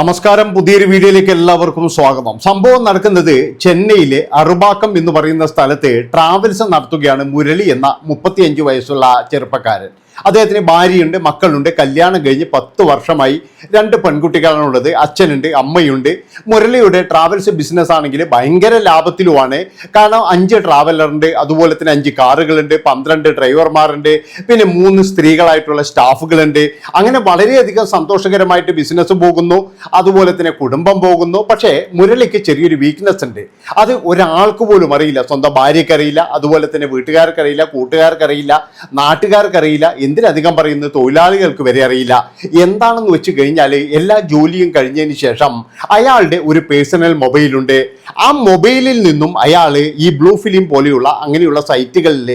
നമസ്കാരം. പുതിയൊരു വീഡിയോയിലേക്ക് എല്ലാവർക്കും സ്വാഗതം. സംഭവം നടക്കുന്നത് ചെന്നൈയിലെ അറുബാക്കം എന്ന് പറയുന്ന സ്ഥലത്ത് ട്രാവൽസ് നടത്തുകയാണ് മുരളി എന്ന മുപ്പത്തിയഞ്ച് വയസ്സുള്ള ചെറുപ്പക്കാരൻ. അദ്ദേഹത്തിന് ഭാര്യയുണ്ട് മക്കളുണ്ട്. കല്യാണം കഴിഞ്ഞ് പത്ത് വർഷമായി രണ്ട് പെൺകുട്ടികളാണ് പെൺകുട്ടികളാണുള്ളത് അച്ഛനുണ്ട് അമ്മയുണ്ട്. മുരളിയുടെ ട്രാവൽസ് ബിസിനസ് ആണെങ്കിൽ ഭയങ്കര ലാഭത്തിലുമാണ്. കാരണം അഞ്ച് ട്രാവലറുണ്ട് അതുപോലെ തന്നെ അഞ്ച് കാറുകളുണ്ട് പന്ത്രണ്ട് ഡ്രൈവർമാരുണ്ട് പിന്നെ മൂന്ന് സ്ത്രീകളായിട്ടുള്ള സ്റ്റാഫുകളുണ്ട് അങ്ങനെ വളരെയധികം സന്തോഷകരമായിട്ട് ബിസിനസ് പോകുന്നു. അതുപോലെ തന്നെ കുടുംബം പോകുന്നു. പക്ഷേ മുരളിക്ക് ചെറിയൊരു വീക്ക്നെസ് ഉണ്ട്. അത് ഒരാൾക്ക് പോലും അറിയില്ല. സ്വന്തം ഭാര്യക്കറിയില്ല അതുപോലെ തന്നെ വീട്ടുകാർക്കറിയില്ല കൂട്ടുകാർക്കറിയില്ല നാട്ടുകാർക്കറിയില്ല. എന്തിനധികം പറയുന്നത് തൊഴിലാളികൾക്ക് വരെ അറിയില്ല. എന്താണെന്ന് വെച്ച് കഴിഞ്ഞാൽ എല്ലാ ജോലിയും കഴിഞ്ഞതിന് ശേഷം അയാളുടെ ഒരു പേഴ്സണൽ മൊബൈലുണ്ട്. ആ മൊബൈലിൽ നിന്നും അയാൾ ഈ ബ്ലൂ ഫിലിം പോലെയുള്ള അങ്ങനെയുള്ള സൈറ്റുകളിൽ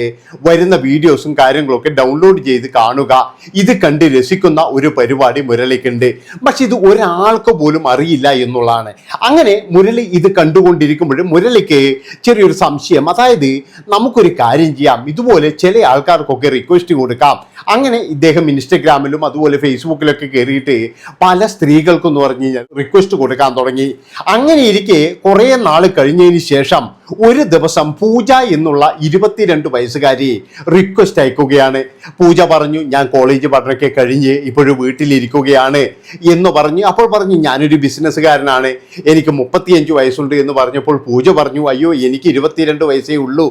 വരുന്ന വീഡിയോസും കാര്യങ്ങളൊക്കെ ഡൗൺലോഡ് ചെയ്ത് കാണുക. ഇത് കണ്ട് രസിക്കുന്ന ഒരു പരിപാടി മുരളിക്കുണ്ട്. പക്ഷെ ഇത് ഒരാൾക്ക് പോലും അറിയില്ല എന്നുള്ളതാണ്. അങ്ങനെ മുരളി ഇത് കണ്ടുകൊണ്ടിരിക്കുമ്പോൾ മുരളിക്ക് ചെറിയൊരു സംശയം. അതായത് നമുക്കൊരു കാര്യം ചെയ്യാം. ഇതുപോലെ ചില ആൾക്കാർക്കൊക്കെ റിക്വസ്റ്റ് കൊടുക്കാം. അങ്ങനെ ഇദ്ദേഹം ഇൻസ്റ്റഗ്രാമിലും അതുപോലെ ഫേസ്ബുക്കിലൊക്കെ കയറിയിട്ട് പല സ്ത്രീകൾക്കും എന്ന് പറഞ്ഞു കഴിഞ്ഞാൽ റിക്വസ്റ്റ് കൊടുക്കാൻ തുടങ്ങി. അങ്ങനെ ഇരിക്കെ കുറേ നാൾ കഴിഞ്ഞതിന് ശേഷം ഒരു ദിവസം പൂജ എന്നുള്ള ഇരുപത്തിരണ്ട് വയസ്സുകാരി റിക്വസ്റ്റ് അയക്കുകയാണ്. പൂജ പറഞ്ഞു ഞാൻ കോളേജ് പഠനമൊക്കെ കഴിഞ്ഞ് ഇപ്പോഴും വീട്ടിലിരിക്കുകയാണ് എന്ന് പറഞ്ഞു. അപ്പോൾ പറഞ്ഞു ഞാനൊരു ബിസിനസ്സുകാരനാണ് എനിക്ക് മുപ്പത്തിയഞ്ച് വയസ്സുണ്ട് എന്ന് പറഞ്ഞപ്പോൾ പൂജ പറഞ്ഞു അയ്യോ എനിക്ക് ഇരുപത്തിരണ്ട് വയസ്സേ ഉള്ളൂ.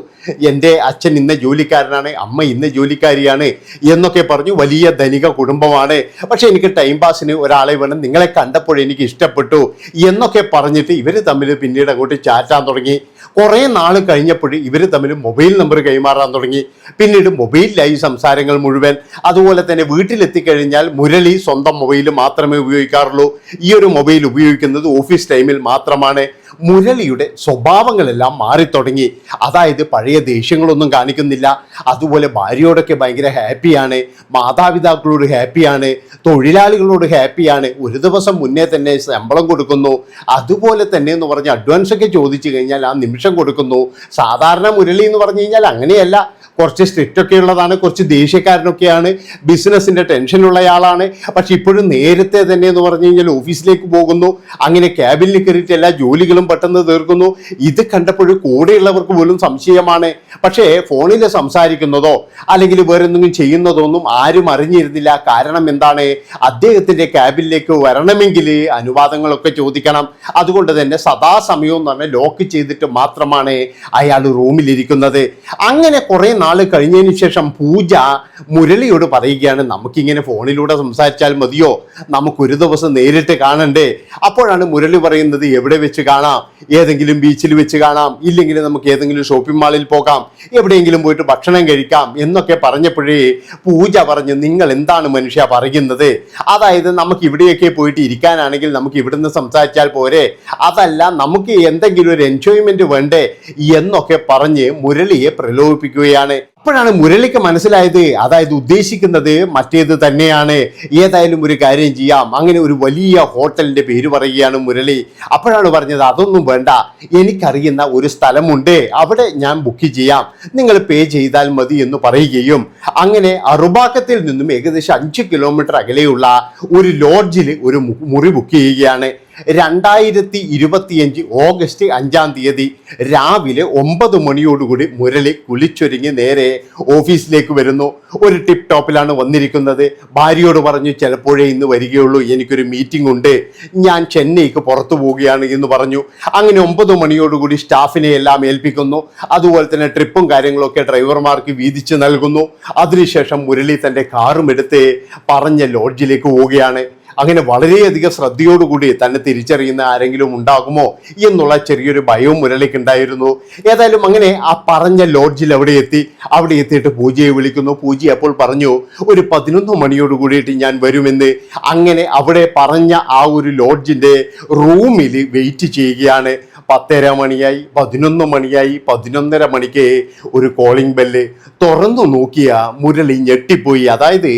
എന്റെ അച്ഛൻ ഇന്ന ജോലിക്കാരനാണ് അമ്മ ഇന്ന ജോലിക്കാരിയാണ് എന്നൊക്കെ പറഞ്ഞു. വലിയ ധനിക കുടുംബമാണ്. പക്ഷേ എനിക്ക് ടൈം പാസിന് ഒരാളെ വേണം. നിങ്ങളെ കണ്ടപ്പോൾ എനിക്ക് ഇഷ്ടപ്പെട്ടു എന്നൊക്കെ പറഞ്ഞിട്ട് ഇവർ തമ്മിൽ പിന്നീട് അങ്ങോട്ട് ചാറ്റാൻ തുടങ്ങി. കുറേ നാൾ കഴിഞ്ഞപ്പോൾ ഇവർ തമ്മിൽ മൊബൈൽ നമ്പർ കൈമാറാൻ തുടങ്ങി. പിന്നീട് മൊബൈലിലായി സംസാരങ്ങൾ മുഴുവൻ. അതുപോലെ തന്നെ വീട്ടിലെത്തിക്കഴിഞ്ഞാൽ മുരളി സ്വന്തം മൊബൈൽ മാത്രമേ ഉപയോഗിക്കാറുള്ളൂ. ഈ ഒരു മൊബൈൽ ഉപയോഗിക്കുന്നത് ഓഫീസ് ടൈമിൽ മാത്രമാണ്. മുരളിയുടെ സ്വഭാവങ്ങളെല്ലാം മാറിത്തുടങ്ങി അതായത് പഴയ ദേഷ്യങ്ങളൊന്നും കാണിക്കുന്നില്ല. അതുപോലെ ഭാര്യയോടൊക്കെ ഭയങ്കര ഹാപ്പിയാണ്. മാതാപിതാക്കളോട് ഹാപ്പിയാണ്. തൊഴിലാളികളോട് ഹാപ്പിയാണ്. ഒരു ദിവസം മുന്നേ തന്നെ ശമ്പളം കൊടുക്കുന്നു. അതുപോലെ തന്നെ എന്ന് പറഞ്ഞ് അഡ്വാൻസ് ഒക്കെ ചോദിച്ചു കഴിഞ്ഞാൽ ആ നിമിഷം കൊടുക്കുന്നു. സാധാരണ മുരളി എന്ന് പറഞ്ഞു കഴിഞ്ഞാൽ അങ്ങനെയല്ല. കുറച്ച് സ്ട്രിക്റ്റ് ഒക്കെ ഉള്ളതാണ് കുറച്ച് ദേഷ്യക്കാരനൊക്കെയാണ് ബിസിനസ്സിന്റെ ടെൻഷനുള്ളയാളാണ് പക്ഷെ ഇപ്പോഴും നേരത്തെ തന്നെ എന്ന് പറഞ്ഞു കഴിഞ്ഞാൽ ഓഫീസിലേക്ക് പോകുന്നു അങ്ങനെ ക്യാബിനിൽ കയറിയിട്ട് എല്ലാ ജോലികളും പെട്ടെന്ന് തീർക്കുന്നു. ഇത് കണ്ടപ്പോൾ കൂടെയുള്ളവർക്ക് പോലും സംശയമാണ്. പക്ഷേ ഫോണിൽ സംസാരിക്കുന്നതോ അല്ലെങ്കിൽ വേറെ എന്തെങ്കിലും ചെയ്യുന്നതോ ഒന്നും ആരും അറിഞ്ഞിരുന്നില്ല. കാരണം എന്താണ്? അദ്ദേഹത്തിന്റെ ക്യാബിനിലേക്ക് വരണമെങ്കിൽ അനുവാദങ്ങളൊക്കെ ചോദിക്കണം. അതുകൊണ്ട് തന്നെ സദാസമയവും എന്ന് പറഞ്ഞാൽ ലോക്ക് ചെയ്തിട്ട് മാത്രമാണ് അയാൾ റൂമിലിരിക്കുന്നത് അങ്ങനെ കുറെ നാൾ കഴിഞ്ഞതിന് ശേഷം പൂജ മുരളിയോട് പറയുകയാണ് നമുക്കിങ്ങനെ ഫോണിലൂടെ സംസാരിച്ചാൽ മതിയോ? നമുക്കൊരു ദിവസം നേരിട്ട് കാണണ്ടേ? അപ്പോഴാണ് മുരളി പറയുന്നത് എവിടെ വെച്ച് കാണാം? ഏതെങ്കിലും ബീച്ചിൽ വെച്ച് കാണാം? ഇല്ലെങ്കിൽ നമുക്ക് ഏതെങ്കിലും ഷോപ്പിംഗ് മാളിൽ പോകാം? എവിടെയെങ്കിലും പോയിട്ട് ഭക്ഷണം കഴിക്കാം? എന്നൊക്കെ പറഞ്ഞപ്പോഴേ പൂജ പറഞ്ഞു നിങ്ങൾ എന്താണ് മനുഷ്യ പറയുന്നത്? അതായത് നമുക്ക് ഇവിടെയൊക്കെ പോയിട്ട് ഇരിക്കാനാണെങ്കിൽ നമുക്ക് ഇവിടുന്ന് സംസാരിച്ചാൽ പോരെ? അതല്ല നമുക്ക് എന്തെങ്കിലും ഒരു എൻജോയ്മെന്റ് വേണ്ടേ? എന്നൊക്കെ പറഞ്ഞ് മുരളിയെ പ്രലോഭിപ്പിക്കുകയാണ് അപ്പോഴാണ് മുരളിക്ക് മനസ്സിലായത്. അതായത് ഉദ്ദേശിക്കുന്നത് മറ്റേത് തന്നെയാണ്. ഏതായാലും ഒരു കാര്യം ചെയ്യാം. അങ്ങനെ ഒരു വലിയ ഹോട്ടലിന്റെ പേര് പറയുകയാണ് മുരളി. അപ്പോഴാണ് പറഞ്ഞത് അതൊന്നും വേണ്ട. എനിക്കറിയുന്ന ഒരു സ്ഥലമുണ്ട്. അവിടെ ഞാൻ ബുക്ക് ചെയ്യാം. നിങ്ങൾ പേ ചെയ്താൽ മതി എന്ന് പറയുകയും. അങ്ങനെ അറുബാക്കത്തിൽ നിന്നും ഏകദേശം അഞ്ച് കിലോമീറ്റർ അകലെയുള്ള ഒരു ലോഡ്ജിൽ ഒരു മുറി ബുക്ക് ചെയ്യുകയാണ്. രണ്ടായിരത്തി ഇരുപത്തിയഞ്ച് ഓഗസ്റ്റ് അഞ്ചാം തീയതി രാവിലെ ഒമ്പത് മണിയോടുകൂടി മുരളി കുളിച്ചൊരുങ്ങി നേരെ ഓഫീസിലേക്ക് വരുന്നു. ഒരു ടിപ്പ് ടോപ്പിലാണ് വന്നിരിക്കുന്നത്. ഭാര്യയോട് പറഞ്ഞു ചിലപ്പോഴേ ഇന്ന് വരികയുള്ളൂ. എനിക്കൊരു മീറ്റിംഗ് ഉണ്ട്. ഞാൻ ചെന്നൈക്ക് പുറത്തു പോവുകയാണ് എന്ന് പറഞ്ഞു. അങ്ങനെ ഒമ്പത് മണിയോടുകൂടി സ്റ്റാഫിനെ എല്ലാം ഏൽപ്പിക്കുന്നു. അതുപോലെ തന്നെ ട്രിപ്പും കാര്യങ്ങളൊക്കെ ഡ്രൈവർമാർക്ക് വീതിച്ച് നൽകുന്നു. അതിനുശേഷം മുരളി തന്റെ കാറും എടുത്ത് പറഞ്ഞ ലോഡ്ജിലേക്ക് പോവുകയാണ്. അങ്ങനെ വളരെയധികം ശ്രദ്ധയോടുകൂടി തന്നെ തിരിച്ചറിയുന്ന ആരെങ്കിലും ഉണ്ടാകുമോ എന്നുള്ള ചെറിയൊരു ഭയവും മുരളിക്ക് ഉണ്ടായിരുന്നു. ഏതായാലും അങ്ങനെ ആ പറഞ്ഞ ലോഡ്ജിൽ അവിടെ എത്തി. അവിടെ എത്തിയിട്ട് പൂജയെ വിളിക്കുന്നു. പൂജ അപ്പോൾ പറഞ്ഞു ഒരു പതിനൊന്ന് മണിയോട് കൂടിയിട്ട് ഞാൻ വരുമെന്ന്. അങ്ങനെ അവിടെ പറഞ്ഞ ആ ഒരു ലോഡ്ജിന്റെ റൂമിൽ വെയിറ്റ് ചെയ്യുകയാണ്. പത്തര മണിയായി പതിനൊന്ന് മണിയായി പതിനൊന്നര മണിക്ക് ഒരു കോളിംഗ് ബെല്ല് തുറന്നു നോക്കിയ മുരളി ഞെട്ടിപ്പോയി. അതായത്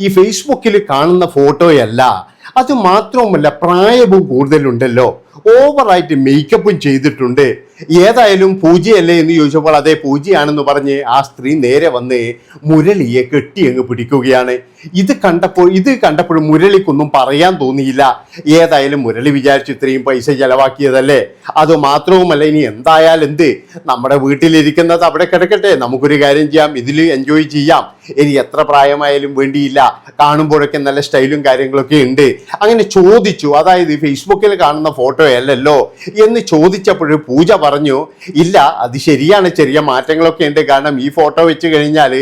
ഈ ഫേസ്ബുക്കിൽ കാണുന്ന ഫോട്ടോയല്ല അത് മാത്രവുമല്ല പ്രായവും കൂടുതലുണ്ടല്ലോ. ഓവറായിട്ട് മേക്കപ്പും ചെയ്തിട്ടുണ്ട്. ഏതായാലും പൂജയല്ലേ എന്ന് ചോദിച്ചപ്പോൾ അതെ പൂജയാണെന്ന് പറഞ്ഞ് ആ സ്ത്രീ നേരെ വന്ന് മുരളിയെ കെട്ടി അങ്ങ് പിടിക്കുകയാണ്. ഇത് കണ്ടപ്പോൾ ഇത് കണ്ടപ്പോൾ മുരളിക്കൊന്നും പറയാൻ തോന്നിയില്ല. ഏതായാലും മുരളി വിചാരിച്ചു ഇത്രയും പൈസ ചെലവാക്കിയതല്ലേ. അത് മാത്രവുമല്ല ഇനി എന്തായാലും എന്ത്? നമ്മുടെ വീട്ടിലിരിക്കുന്നത് അവിടെ കിടക്കട്ടെ. നമുക്കൊരു കാര്യം ചെയ്യാം ഇതിൽ എൻജോയ് ചെയ്യാം. ഇനി എത്ര പ്രായമായാലും വേണ്ടിയില്ല. കാണുമ്പോഴൊക്കെ നല്ല സ്റ്റൈലും കാര്യങ്ങളൊക്കെ ഉണ്ട്. അങ്ങനെ ചോദിച്ചു. അതായത് ഫേസ്ബുക്കിൽ കാണുന്ന ഫോട്ടോ അല്ലല്ലോ എന്ന് ചോദിച്ചപ്പോൾ പൂജ പറഞ്ഞു ഇല്ല അത് ശരിയാണ്. ചെറിയ മാറ്റങ്ങളൊക്കെ ഉണ്ട്. കാരണം ഈ ഫോട്ടോ വെച്ച് കഴിഞ്ഞാൽ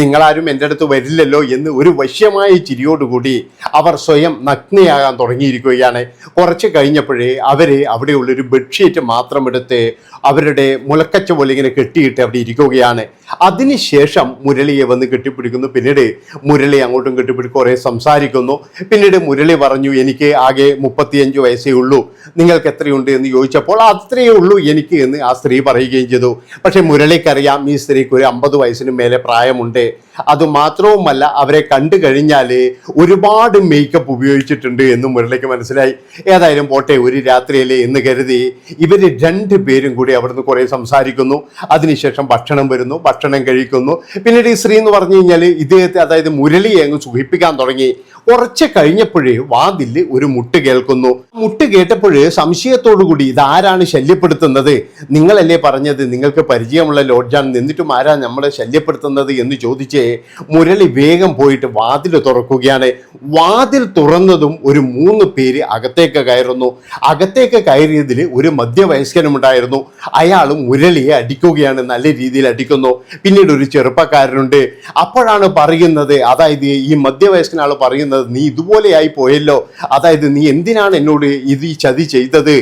നിങ്ങളാരും എന്റെ അടുത്ത് വരില്ലല്ലോ എന്ന് ഒരു വശ്യമായ ചിരിയോടുകൂടി അവർ സ്വയം നഗ്നയാകാൻ തുടങ്ങിയിരിക്കുകയാണ്. കുറച്ച് കഴിഞ്ഞപ്പോഴേ അവർ അവിടെയുള്ളൊരു ബെഡ്ഷീറ്റ് മാത്രം എടുത്ത് അവരുടെ മുലക്കച്ച പോലെ ഇങ്ങനെ കെട്ടിയിട്ട് അവിടെ ഇരിക്കുകയാണ്. അതിനുശേഷം മുരളിയെ വന്ന് കെട്ടിപ്പിടിക്കുന്നു. പിന്നീട് മുരളി അങ്ങോട്ടും കെട്ടിപ്പിടി കുറേ സംസാരിക്കുന്നു. പിന്നീട് മുരളി പറഞ്ഞു എനിക്ക് ആകെ മുപ്പത്തിയഞ്ച് വയസ്സേ ഉള്ളൂ. നിങ്ങൾക്ക് എത്രയുണ്ട്? എന്ന് ചോദിച്ചപ്പോൾ അത്രയേ ഉള്ളൂ. എനിക്ക് എന്ന് ആ സ്ത്രീ പറയുകയും ചെയ്തു. പക്ഷേ മുരളിക്കറിയാം ഈ സ്ത്രീക്ക് ഒരു അമ്പത് വയസ്സിന് മേലെ പ്രായമുണ്ട്. അതുമാത്രവുമല്ല അവരെ കണ്ടു കഴിഞ്ഞാൽ ഒരുപാട് മേക്കപ്പ് ഉപയോഗിച്ചിട്ടുണ്ട് എന്ന് മുരളിക്ക് മനസ്സിലായി. ഏതായാലും പോട്ടെ ഒരു രാത്രിയിലെ എന്ന് കരുതി ഇവർ രണ്ട് പേരും കൂടി അവിടുന്ന് കുറേ സംസാരിക്കുന്നു. അതിനുശേഷം ഭക്ഷണം വരുന്നു ഭക്ഷണം കഴിക്കുന്നു. പിന്നീട് ഈ സ്ത്രീ എന്ന് പറഞ്ഞു കഴിഞ്ഞാൽ ഇദ്ദേഹത്തെ അതായത് മുരളിയെ അങ്ങ് സുഖിപ്പിക്കാൻ തുടങ്ങി. കുറച്ച് കഴിഞ്ഞപ്പോഴേ വാതിൽ ഒരു മുട്ട് കേൾക്കുന്നു. മുട്ട് കേട്ടപ്പോൾ സംശയത്തോടു കൂടി ഇതാരാണ് ശല്യപ്പെടുത്തുന്നത്? നിങ്ങളല്ലേ പറഞ്ഞത്? നിങ്ങൾക്ക് പരിചയമുള്ള ലോഡ്ജാണ് എന്നിട്ടും ആരാ നമ്മളെ ശല്യപ്പെടുത്തുന്നത് എന്ന് ചോദിച്ച് മുരളി വേഗം പോയിട്ട് വാതിൽ തുറക്കുകയാണ്. വാതിൽ തുറന്നതും ഒരു മൂന്ന് പേര് അകത്തേക്ക് കയറുന്നു. അകത്തേക്ക് കയറിയതിൽ ഒരു മധ്യവയസ്കനുമുണ്ടായിരുന്നു. അയാൾ മുരളിയെ അടിക്കുകയാണ് നല്ല രീതിയിൽ അടിക്കുന്നു. പിന്നീട് ഒരു ചെറുപ്പക്കാരനുണ്ട്. അപ്പോഴാണ് പറയുന്നത് അതായത് ഈ മധ്യവയസ്കനാൾ പറയുന്നത് നീ ഇതുപോലെയായി പോയല്ലോ. അതായത് നീ എന്തിനാണ് എന്നോട് ഇത് ഈ ചതി ചെയ്തത്?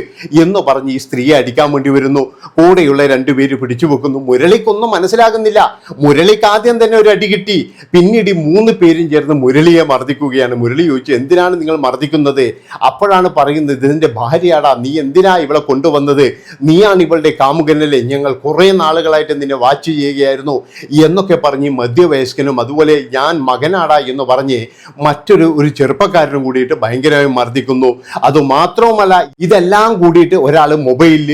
എന്ന് പറഞ്ഞ് ഈ സ്ത്രീയെ അടിക്കാൻ വേണ്ടി വരുന്നു. കൂടെയുള്ള രണ്ടുപേര് പിടിച്ചു വെക്കുന്നു മുരളിക്കൊന്നും മനസ്സിലാകുന്നില്ല. മുരളിക്ക് ആദ്യം തന്നെ ഒരു അടി കിട്ടി. പിന്നീട് ഈ മൂന്ന് പേരും ചേർന്ന് മുരളിയെ മർദ്ദിക്കുകയാണ്. മുരളി ചോദിച്ചു എന്തിനാണ് നിങ്ങൾ മർദ്ദിക്കുന്നത്? അപ്പോഴാണ് പറയുന്നത് ഇതിന്റെ ഭാര്യയാടാ. നീ എന്തിനാ ഇവളെ കൊണ്ടുവന്നത്? നീയാണ് ഇവളുടെ കാമുകനല്ലേ? ഞങ്ങൾ കുറേ നാളുകളായിട്ട് നിന്നെ വാച്ച് ചെയ്യുകയായിരുന്നു. എന്നൊക്കെ പറഞ്ഞ് മധ്യവയസ്കനും അതുപോലെ ഞാൻ മകനാടാ എന്ന് പറഞ്ഞ് മറ്റൊരു ഒരു ചെറുപ്പക്കാരനും കൂടിയിട്ട് ഭയങ്കരമായി മർദ്ദിക്കുന്നു. അതുമാത്രവുമല്ല ഇതെല്ലാം കൂടിയിട്ട് ഒരാൾ മൊബൈലിൽ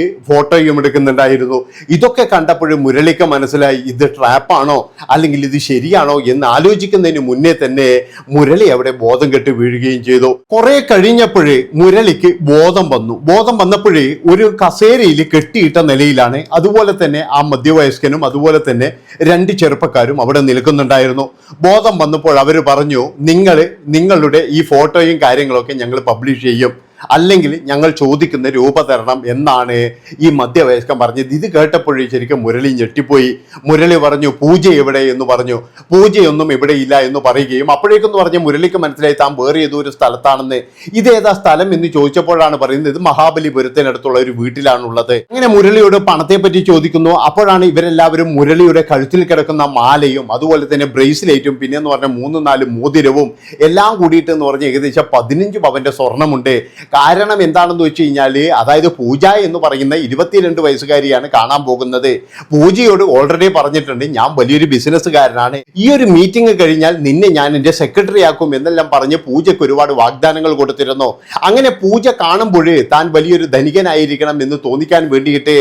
ഫോട്ടോയും എടുക്കുന്നുണ്ടായിരുന്നു. ഇതൊക്കെ കണ്ടപ്പോഴും മുരളിക്ക് മനസ്സിലായി ഇത് ട്രാപ്പാണോ അല്ലെങ്കിൽ ഇത് ശരിയാണോ എന്ന് ആലോചിക്കുന്നതിന് മുന്നേ തന്നെ മുരളി അവിടെ ബോധം കെട്ട് വീഴുകയും ചെയ്തു. കുറെ കഴിഞ്ഞപ്പോഴേ മുരളിക്ക് ബോധം വന്നു. ബോധം വന്നപ്പോഴേ ഒരു കസേരയിൽ കെട്ടിയിട്ട നിലയിലാണ്. അതുപോലെ തന്നെ ആ മധ്യവയസ്കനും അതുപോലെ തന്നെ രണ്ട് ചെറുപ്പക്കാരും അവിടെ നിൽക്കുന്നുണ്ടായിരുന്നു. ബോധം വന്നപ്പോൾ അവർ പറഞ്ഞു നിങ്ങൾ നിങ്ങളുടെ ഈ ഫോട്ടോയും കാര്യങ്ങളൊക്കെ ഞങ്ങൾ പബ്ലിഷ് ചെയ്യും. അല്ലെങ്കിൽ ഞങ്ങൾ ചോദിക്കുന്ന രൂപതരണം എന്നാണ് ഈ മധ്യവയസ്കൻ പറഞ്ഞത്. ഇത് കേട്ടപ്പോഴേ ശരിക്കും മുരളി ഞെട്ടിപ്പോയി. മുരളി പറഞ്ഞു പൂജ എവിടെ? എന്ന് പറഞ്ഞു. പൂജയൊന്നും ഇവിടെ ഇല്ല എന്ന് പറയുകയും അപ്പോഴേക്കെന്ന് പറഞ്ഞ മുരളിക്ക് മനസ്സിലായി താൻ വേറെ ഏതോ ഒരു സ്ഥലത്താണെന്ന്. ഇതേതാ സ്ഥലം എന്ന് ചോദിച്ചപ്പോഴാണ് പറയുന്നത് ഇത് മഹാബലിപുരത്തിനടുത്തുള്ള ഒരു വീട്ടിലാണുള്ളത്. അങ്ങനെ മുരളിയോട് പണത്തെ പറ്റി ചോദിക്കുന്നു. അപ്പോഴാണ് ഇവരെല്ലാവരും മുരളിയുടെ കഴുത്തിൽ കിടക്കുന്ന മാലയും അതുപോലെ തന്നെ ബ്രേസ്ലേറ്റും പിന്നെ എന്ന് പറഞ്ഞ മൂന്ന് നാല് മോതിരവും എല്ലാം കൂടിയിട്ട് എന്ന് പറഞ്ഞ ഏകദേശം പതിനഞ്ച് പവന്റെ സ്വർണമുണ്ട് കാരണം എന്താണെന്ന് വെച്ച് കഴിഞ്ഞാൽ അതായത് പൂജ എന്ന് പറയുന്ന ഇരുപത്തിരണ്ട് വയസ്സുകാരിയാണ് കാണാൻ പോകുന്നത്. പൂജയോട് ഓൾറെഡി പറഞ്ഞിട്ടുണ്ട് ഞാൻ വലിയൊരു ബിസിനസ്സുകാരനാണ് ഈ ഒരു മീറ്റിംഗ് കഴിഞ്ഞാൽ നിന്നെ ഞാൻ എന്റെ സെക്രട്ടറി ആക്കും എന്നെല്ലാം പറഞ്ഞ് പൂജയ്ക്ക് ഒരുപാട് വാഗ്ദാനങ്ങൾ കൊടുത്തിരുന്നു. അങ്ങനെ പൂജ കാണുമ്പോൾ താൻ വലിയൊരു ധനികനായിരിക്കണം എന്ന് തോന്നിക്കാൻ വേണ്ടിയിട്ട്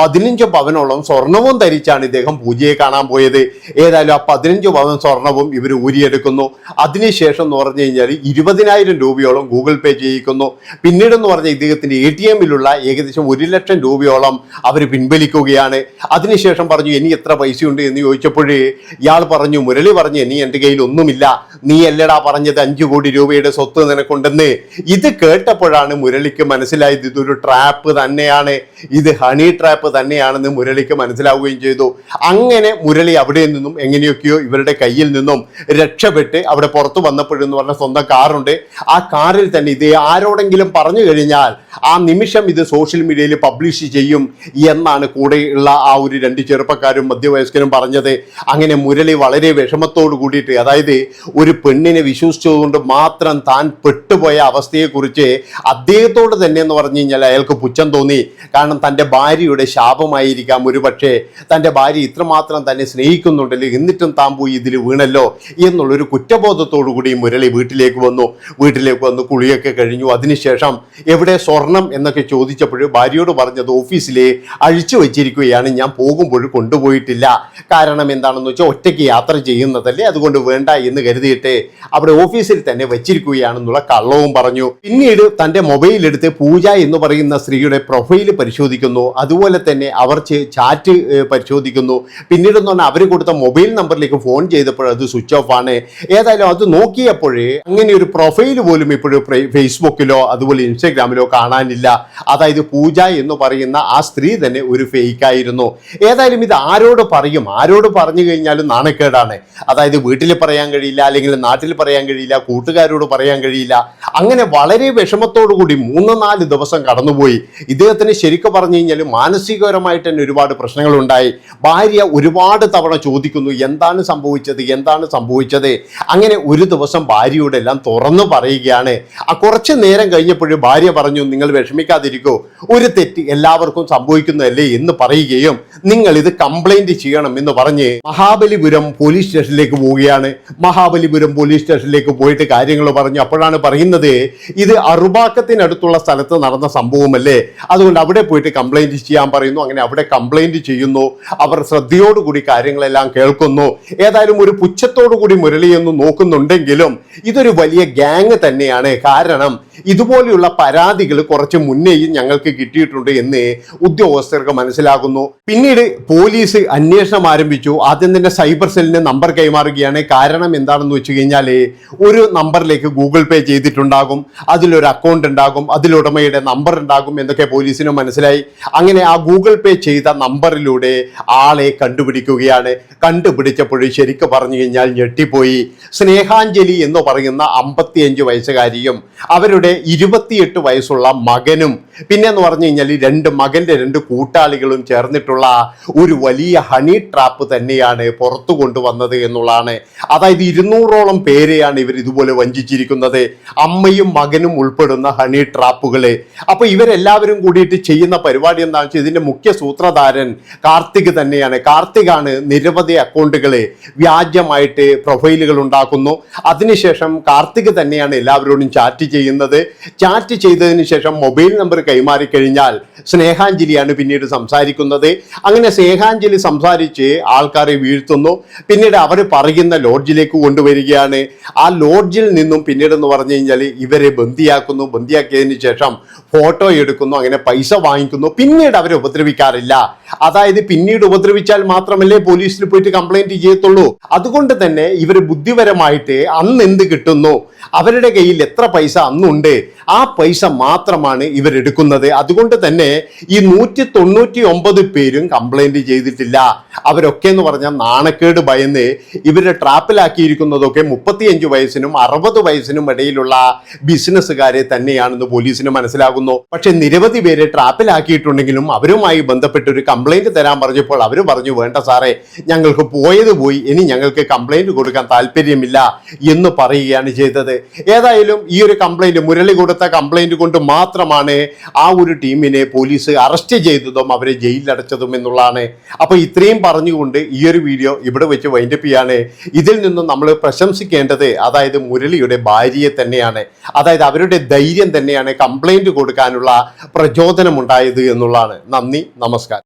പതിനഞ്ച് പവനോളം സ്വർണവും ധരിച്ചാണ് ഇദ്ദേഹം പൂജയെ കാണാൻ പോയത്. ഏതായാലും ആ പതിനഞ്ച് പവൻ സ്വർണവും ഇവർ ഊരിയെടുക്കുന്നു. അതിനുശേഷം എന്ന് പറഞ്ഞു കഴിഞ്ഞാൽ ഇരുപതിനായിരം രൂപയോളം ഗൂഗിൾ പേ ചെയ്യിക്കുന്നു. പിന്നീട് എന്ന് പറഞ്ഞ ഇദ്ദേഹത്തിന്റെ എ ടി എമ്മിലുള്ള ഏകദേശം ഒരു ലക്ഷം രൂപയോളം അവർ പിൻവലിക്കുകയാണ്. അതിനുശേഷം പറഞ്ഞു ഇനി എത്ര പൈസയുണ്ട്? എന്ന് ചോദിച്ചപ്പോഴേ ഇയാൾ പറഞ്ഞു മുരളി പറഞ്ഞു ഇനി എന്റെ കയ്യിൽ ഒന്നുമില്ല. നീ അല്ലടാ പറഞ്ഞത് അഞ്ചു കോടി രൂപയുടെ സ്വത്ത് നിനക്കുണ്ടെന്ന്. ഇത് കേട്ടപ്പോഴാണ് മുരളിക്ക് മനസ്സിലായത് ഇതൊരു ട്രാപ്പ് തന്നെയാണ്. ഇത് ഹണി ട്രാപ്പ് തന്നെയാണെന്ന് മുരളിക്ക് മനസ്സിലാവുകയും ചെയ്തു. അങ്ങനെ മുരളി അവിടെ നിന്നും എങ്ങനെയൊക്കെയോ ഇവരുടെ കയ്യിൽ നിന്നും രക്ഷപ്പെട്ട് അവിടെ പുറത്തു വന്നപ്പോഴെന്ന് പറഞ്ഞ സ്വന്തം കാറുണ്ട്. ആ കാറിൽ തന്നെ ഇത് ആരോടെങ്കിലും പറഞ്ഞു കഴിഞ്ഞാൽ ആ നിമിഷം ഇത് സോഷ്യൽ മീഡിയയിൽ പബ്ലിഷ് ചെയ്യും എന്നാണ് കൂടെയുള്ള ആ ഒരു രണ്ട് ചെറുപ്പക്കാരും മധ്യവയസ്കരും പറഞ്ഞത്. അങ്ങനെ മുരളി വളരെ വിഷമത്തോട് കൂടിയിട്ട് അതായത് ഒരു പെണ്ണിനെ വിശ്വസിച്ചതുകൊണ്ട് മാത്രം താൻ പെട്ടുപോയ അവസ്ഥയെക്കുറിച്ച് അദ്ദേഹത്തോട് തന്നെ എന്ന് പറഞ്ഞു കഴിഞ്ഞാൽ അയാൾക്ക് പുച്ഛം തോന്നി. കാരണം തന്റെ ഭാര്യയുടെ ശാപമായിരിക്കാം ഒരു പക്ഷേ തന്റെ ഭാര്യ ഇത്രമാത്രം തന്നെ സ്നേഹിക്കുന്നുണ്ടല്ലോ എന്നിട്ടും താൻ പോയി ഇതിൽ വീണല്ലോ എന്നുള്ളൊരു കുറ്റബോധത്തോടു കൂടി മുരളി വീട്ടിലേക്ക് വന്നു. വീട്ടിലേക്ക് വന്ന് കുളിയൊക്കെ കഴിഞ്ഞു. അതിനുശേഷം ശേഷം എവിടെ സ്വർണം എന്നൊക്കെ ചോദിച്ചപ്പോൾ ഭാര്യയോട് പറഞ്ഞത് ഓഫീസിലെ അഴിച്ചു വെച്ചിരിക്കുകയാണ് ഞാൻ പോകുമ്പോൾ കൊണ്ടുപോയിട്ടില്ല. കാരണം എന്താണെന്ന് വെച്ചാൽ ഒറ്റയ്ക്ക് യാത്ര ചെയ്യുന്നതല്ലേ അതുകൊണ്ട് വേണ്ട എന്ന് കരുതിയിട്ട് അവിടെ ഓഫീസിൽ തന്നെ വെച്ചിരിക്കുകയാണെന്നുള്ള കള്ളവും പറഞ്ഞു. പിന്നീട് തന്റെ മൊബൈൽ എടുത്ത് പൂജ എന്ന് പറയുന്ന സ്ത്രീയുടെ പ്രൊഫൈൽ പരിശോധിക്കുന്നു. അതുപോലെ തന്നെ അവർ ചാറ്റ് പരിശോധിക്കുന്നു. പിന്നീട് എന്ന് പറഞ്ഞാൽ അവർ കൊടുത്ത മൊബൈൽ നമ്പറിലേക്ക് ഫോൺ ചെയ്തപ്പോൾ അത് സ്വിച്ച് ഓഫ് ആണ്. ഏതായാലും അത് നോക്കിയപ്പോഴേ അങ്ങനെ ഒരു പ്രൊഫൈൽ പോലും ഇപ്പോഴും ഫേസ്ബുക്കിലോ അതുപോലെ ഇൻസ്റ്റഗ്രാമിലോ കാണാനില്ല. അതായത് പൂജ എന്ന് പറയുന്ന ആ സ്ത്രീ തന്നെ ഒരു ഫേക്ക് ആയിരുന്നു. ഏതായാലും ഇത് ആരോട് പറയും? ആരോട് പറഞ്ഞു കഴിഞ്ഞാലും നാണക്കേടാണ്. അതായത് വീട്ടിൽ പറയാൻ കഴിയില്ല അല്ലെങ്കിൽ നാട്ടിൽ പറയാൻ കഴിയില്ല കൂട്ടുകാരോട് പറയാൻ കഴിയില്ല. അങ്ങനെ വളരെ വിഷമത്തോടു കൂടി മൂന്ന് നാല് ദിവസം കടന്നുപോയി. ഇദ്ദേഹത്തിന് ശരിക്കും പറഞ്ഞു കഴിഞ്ഞാൽ മാനസികപരമായിട്ട് തന്നെ ഒരുപാട് പ്രശ്നങ്ങളുണ്ടായി. ഭാര്യ ഒരുപാട് തവണ ചോദിക്കുന്നു എന്താണ് സംഭവിച്ചത്? എന്താണ് സംഭവിച്ചത്? അങ്ങനെ ഒരു ദിവസം ഭാര്യയോടെല്ലാം തുറന്നു പറയുകയാണ്. ആ കുറച്ച് നേരം കഴിഞ്ഞപ്പോൾ ഭാര്യ പറഞ്ഞു നിങ്ങൾ വിഷമിക്കാതിരിക്കോ. ഒരു തെറ്റ് എല്ലാവർക്കും സംഭവിക്കുന്നതല്ലേ എന്ന് പറയുകയും നിങ്ങൾ ഇത് കംപ്ലൈന്റ് ചെയ്യണം എന്ന് പറഞ്ഞ് മഹാബലിപുരം പോലീസ് സ്റ്റേഷനിലേക്ക് പോവുകയാണ്. മഹാബലിപുരം പോലീസ് സ്റ്റേഷനിലേക്ക് പോയിട്ട് കാര്യങ്ങൾ പറഞ്ഞു. അപ്പോഴാണ് പറയുന്നത് ഇത് അറുബാക്കത്തിനടുത്തുള്ള സ്ഥലത്ത് നടന്ന സംഭവമല്ലേ? അതുകൊണ്ട് അവിടെ പോയിട്ട് കംപ്ലൈന്റ് ചെയ്യാൻ പറയുന്നു. അങ്ങനെ അവിടെ കംപ്ലൈന്റ് ചെയ്യുന്നു. അവർ ശ്രദ്ധയോടുകൂടി കാര്യങ്ങളെല്ലാം കേൾക്കുന്നു. ഏതായാലും ഒരു പുച്ഛത്തോടു കൂടി മുരളിയൊന്ന് നോക്കുന്നുണ്ടെങ്കിലും ഇതൊരു വലിയ ഗ്യാങ് തന്നെയാണ്. കാരണം ഇതുപോലെയുള്ള പരാതികൾ കുറച്ച് മുന്നേയും ഞങ്ങൾക്ക് കിട്ടിയിട്ടുണ്ട് എന്ന് ഉദ്യോഗസ്ഥർക്ക് മനസ്സിലാകുന്നു. പിന്നീട് പോലീസ് അന്വേഷണം ആരംഭിച്ചു. ആദ്യം തന്നെ സൈബർ സെല്ലിന് നമ്പർ കൈമാറുകയാണ്. കാരണം എന്താണെന്ന് വെച്ച് കഴിഞ്ഞാൽ ഒരു നമ്പറിലേക്ക് ഗൂഗിൾ പേ ചെയ്തിട്ടുണ്ടാകും. അതിലൊരു അക്കൗണ്ട് ഉണ്ടാകും. അതിലുടമയുടെ നമ്പർ ഉണ്ടാകും എന്നൊക്കെ പോലീസിന് മനസ്സിലായി. അങ്ങനെ ആ ഗൂഗിൾ പേ ചെയ്ത നമ്പറിലൂടെ ആളെ കണ്ടുപിടിക്കുകയാണ്. കണ്ടുപിടിച്ചപ്പോൾ ശരിക്കും പറഞ്ഞു കഴിഞ്ഞാൽ ഞെട്ടിപ്പോയി. സ്നേഹാഞ്ജലി എന്ന് പറയുന്ന അമ്പത്തിയഞ്ച് വയസ്സുകാരിയും അവരുടെ ഇരുപത്തിയെട്ട് വയസ്സുള്ള മകനും. പിന്നെ എന്ന് പറഞ്ഞു കഴിഞ്ഞാൽ രണ്ട് മകന്റെ രണ്ട് കൂട്ടാളികളും ചേർന്നിട്ടുള്ള ഒരു വലിയ ഹണി ട്രാപ്പ് തന്നെയാണ് പുറത്തു കൊണ്ടുവന്നത് എന്നുള്ളതാണ്. അതായത് ഇരുന്നൂറോളം പേരെയാണ് ഇവർ ഇതുപോലെ വഞ്ചിച്ചിരിക്കുന്നത്. അമ്മയും മകനും ഉൾപ്പെടുന്ന ഹണി ട്രാപ്പുകൾ അപ്പൊ ഇവരെല്ലാവരും കൂടിയിട്ട് ചെയ്യുന്ന പരിപാടി എന്താണെന്ന് വെച്ചാൽ ഇതിന്റെ മുഖ്യ സൂത്രധാരൻ കാർത്തിക് തന്നെയാണ്. കാർത്തികാണ് നിരവധി അക്കൗണ്ടുകൾ വ്യാജമായിട്ട് പ്രൊഫൈലുകൾ ഉണ്ടാക്കുന്നു. അതിനുശേഷം കാർത്തിക് തന്നെയാണ് എല്ലാവരോടും ചാറ്റ് ചെയ്യുന്നത്. ചാറ്റ് ചെയ്തതിന് ശേഷം മൊബൈൽ നമ്പർ കൈമാറിക്കഴിഞ്ഞാൽ സ്നേഹാഞ്ജലിയാണ് പിന്നീട് സംസാരിക്കുന്നത്. അങ്ങനെ സ്നേഹാഞ്ജലി സംസാരിച്ച് ആൾക്കാരെ വീഴ്ത്തുന്നു. പിന്നീട് അവർ പറയുന്ന ലോഡ്ജിലേക്ക് കൊണ്ടുവരികയാണ്. ആ ലോഡ്ജിൽ നിന്നും പിന്നീട് എന്ന് പറഞ്ഞു കഴിഞ്ഞാൽ ഇവരെ ബന്ദിയാക്കുന്നു. ബന്ദിയാക്കിയതിന് ശേഷം ഫോട്ടോ എടുക്കുന്നു അങ്ങനെ പൈസ വാങ്ങിക്കുന്നു പിന്നീട് അവരെ ഉപദ്രവിക്കാറില്ല. അതായത് പിന്നീട് ഉപദ്രവിച്ചാൽ മാത്രമല്ലേ പോലീസിൽ പോയിട്ട് കംപ്ലൈന്റ് ചെയ്യത്തുള്ളൂ. അതുകൊണ്ട് തന്നെ ഇവർ ബുദ്ധിപരമായിട്ട് അന്ന് എന്ത് കിട്ടുന്നു? അവരുടെ കയ്യിൽ എത്ര പൈസ അന്നുണ്ട്? ആ പൈസ മാത്രമാണ് ഇവരെടുക്കുന്നത് അതുകൊണ്ട് തന്നെ ഈ നൂറ്റി തൊണ്ണൂറ്റി ഒമ്പത് പേരും കംപ്ലൈന്റ് ചെയ്തിട്ടില്ല. അവരൊക്കെ എന്ന് പറഞ്ഞാൽ നാണക്കേട് ഭയന്ന് ഇവരെ ട്രാപ്പിലാക്കിയിരിക്കുന്നതൊക്കെ മുപ്പത്തിയഞ്ച് വയസ്സിനും അറുപത് വയസ്സിനും ഇടയിലുള്ള ബിസിനസ്സുകാരെ തന്നെയാണെന്ന് പോലീസിന് മനസ്സിലാകുന്നു പക്ഷെ നിരവധി പേര് ട്രാപ്പിലാക്കിയിട്ടുണ്ടെങ്കിലും അവരുമായി ബന്ധപ്പെട്ട് ഒരു കംപ്ലൈന്റ് തരാൻ പറഞ്ഞപ്പോൾ അവർ പറഞ്ഞു വേണ്ട സാറേ ഞങ്ങൾക്ക് പോയത് പോയി. ഇനി ഞങ്ങൾക്ക് കംപ്ലൈന്റ് കൊടുക്കാൻ താല്പര്യമില്ല എന്ന് പറയുകയാണ് ചെയ്തത്. ഏതായാലും ഈ ഒരു കംപ്ലൈന്റ് മുരളി കൊടുത്ത കംപ്ലൈന്റ് കൊണ്ട് മാത്രമാണ് ആ ഒരു ടീമിനെ പോലീസ് അറസ്റ്റ് ചെയ്തതും അവരെ ജയിലിലടച്ചതും എന്നുള്ളതാണ്. അപ്പൊ ഇത്രയും പറഞ്ഞുകൊണ്ട് ഈ ഒരു വീഡിയോ ഇവിടെ വെച്ച് വൈൻഡപ്പ് ചെയ്യാണ്. ഇതിൽ നിന്നും നമ്മൾ പ്രശംസിക്കേണ്ടത് അതായത് മുരളിയുടെ ഭാര്യയെ തന്നെയാണ്. അതായത് അവരുടെ ധൈര്യം തന്നെയാണ് കംപ്ലൈന്റ് കൊടുക്കാനുള്ള പ്രചോദനമുണ്ടായത് എന്നുള്ളതാണ്. നന്ദി നമസ്കാരം.